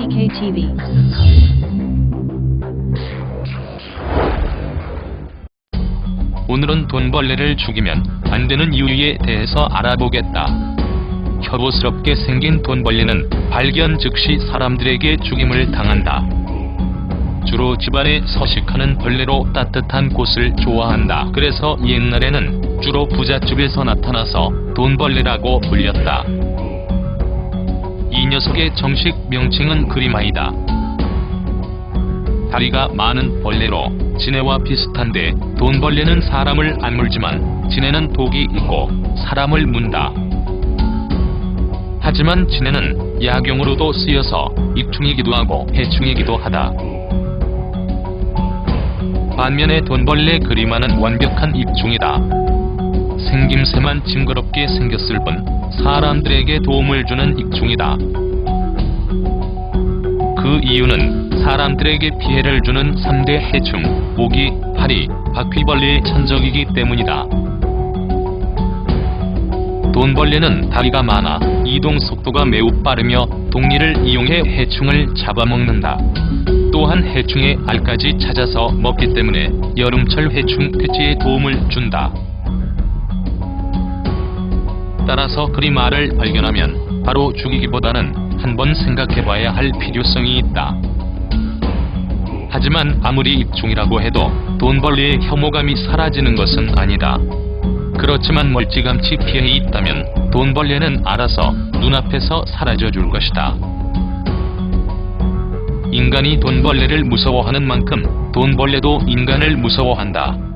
TK TV. 오늘은 돈벌레를 죽이면 안 되는 이유에 대해서 알아보겠다. 혐오스럽게 생긴 돈벌레는 발견 즉시 사람들에게 죽임을 당한다. 주로 집안에 서식하는 벌레로 따뜻한 곳을 좋아한다. 그래서 옛날에는 주로 부잣집에서 나타나서 돈벌레라고 불렸다. 이 녀석의 정식 명칭은 그리마이다. 다리가 많은 벌레로 지네와 비슷한데 돈벌레는 사람을 안 물지만 지네는 독이 있고 사람을 문다. 하지만 지네는 약용으로도 쓰여서 익충이기도 하고 해충이기도 하다. 반면에 돈벌레 그리마는 완벽한 입충이다. 생김새만 징그럽게 생겼을 뿐 사람들에게 도움을 주는 익충이다. 그 이유는 사람들에게 피해를 주는 3대 해충, 모기, 파리, 바퀴벌레의 천적이기 때문이다. 돈벌레는 다리가 많아 이동 속도가 매우 빠르며 독리를 이용해 해충을 잡아먹는다. 또한 해충의 알까지 찾아서 먹기 때문에 여름철 해충 퇴치에 도움을 준다. 따라서 그리마를 발견하면 바로 죽이기보다는 한번 생각해봐야 할 필요성이 있다. 하지만 아무리 입중이라고 해도 돈벌레의 혐오감이 사라지는 것은 아니다. 그렇지만 멀찌감치 피해 있다면 돈 벌레는 알아서 눈앞에서 사라져 줄 것이다. 인간이 돈벌레를 무서워하는 만큼 돈벌레도 인간을 무서워한다.